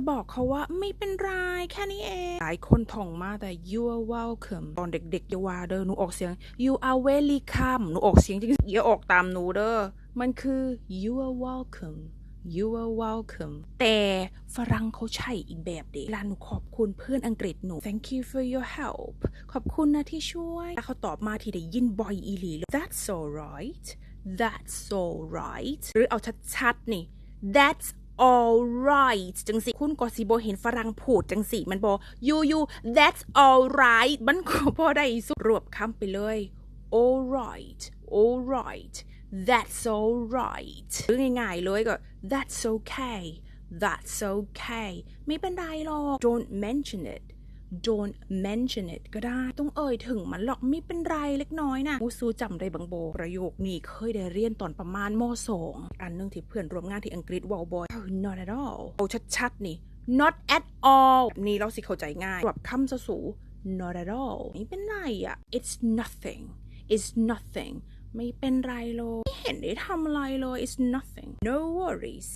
จะบอกเขาว่าไม่เป็นไรแค่นี้เอง หลายคนท่องมาแต่ you are welcome ตอนเด็กๆอย่าวาเด้อหนูออกเสียง you are welcome หนูออกเสียงจริงๆอย่าออกตามหนูเด้อมันคือ you are welcome you are welcome แต่ฝรั่งเขาใช่อีกแบบเด็กลาหนูขอบคุณเพื่อนอังกฤษหนู thank you for your help ขอบคุณนะที่ช่วย แล้วเขาตอบมาที่ได้ยินบ่อยอีหลีล that's alright that's alright หรือเอาชัดๆนี่ that's alright จังสิคุณก็สิบเห็นฝรั่งพูดจังสิมันบอ you you that's alright มันก็พอได้สุรวบคำไปเลย alright alright that's alright หรือง่ายๆเลยก็ that's okay that's okay ไม่เป็นไรหรอก don't mention it don't mention it ก็ได้ ต้องเอ่ยถึงมันหรอกไม่เป็นไรเล็กน้อยนะมูซูจำได้บังโบ ประโยคนี้เคยได้เรียนตอนประมาณมสองอันนึงที่เพื่อนร่วมงานที่อังกฤษว่าบ่อย not at all เอาชัดๆ นี่ not at all นี้เราสิเข้าใจง่ายแบบคำสสู not at all ไม่เป็นไรอะ it's nothing it's nothing ไม่เป็นไรเลยไม่เห็นได้ทำอะไรเลย it's nothing no worries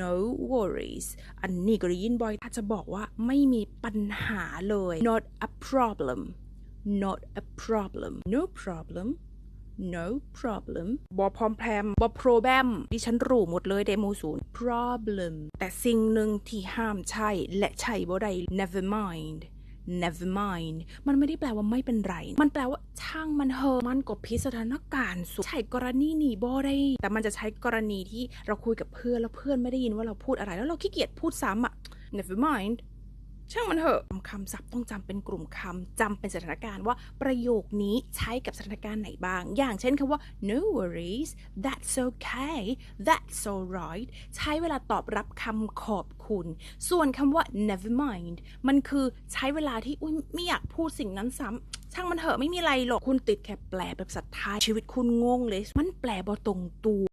no worries อันนี้ก็ได้ยินบ่อยถ้าจะบอกว่าไม่มีปัญหาเลย not a problem not a problem no problem no problem บอพรอมแพรมบอโปรแบมดิฉันรู้หมดเลยเดโมศูนย์ problem แต่สิ่งหนึ่งที่ห้ามใช่ และใช่บ่ได้ never mind never mind มันไม่ได้แปลว่าไม่เป็นไร มันแปลว่าช่างมันเฮอมันก็พิสถานการณ์สุดใช่กรณีนี้บ่ได้ แต่มันจะใช้กรณีที่เราคุยกับเพื่อนแล้วเพื่อนไม่ได้ยินว่าเราพูดอะไร แล้วเราขี้เกียจพูดซ้ำอะ never mind ช่างมันเถอะคำศัพท์ต้องจำเป็นกลุ่มคำจำเป็นสถานการณ์ว่าประโยคนี้ใช้กับสถานการณ์ไหนบ้าง อย่างเช่นคำว่า no worries that's okay that's alright ใช้เวลาตอบรับคำขอบคุณ ส่วนคำว่า never mind มันคือใช้เวลาที่อุ้ยไม่อยากพูดสิ่งนั้นซ้ำช่างมันเถอะไม่มีอะไรหรอกคุณติดแค่แปลแบบสัตว์ไทยชีวิตคุณงงเลย มันแปลบ่ตรงตัว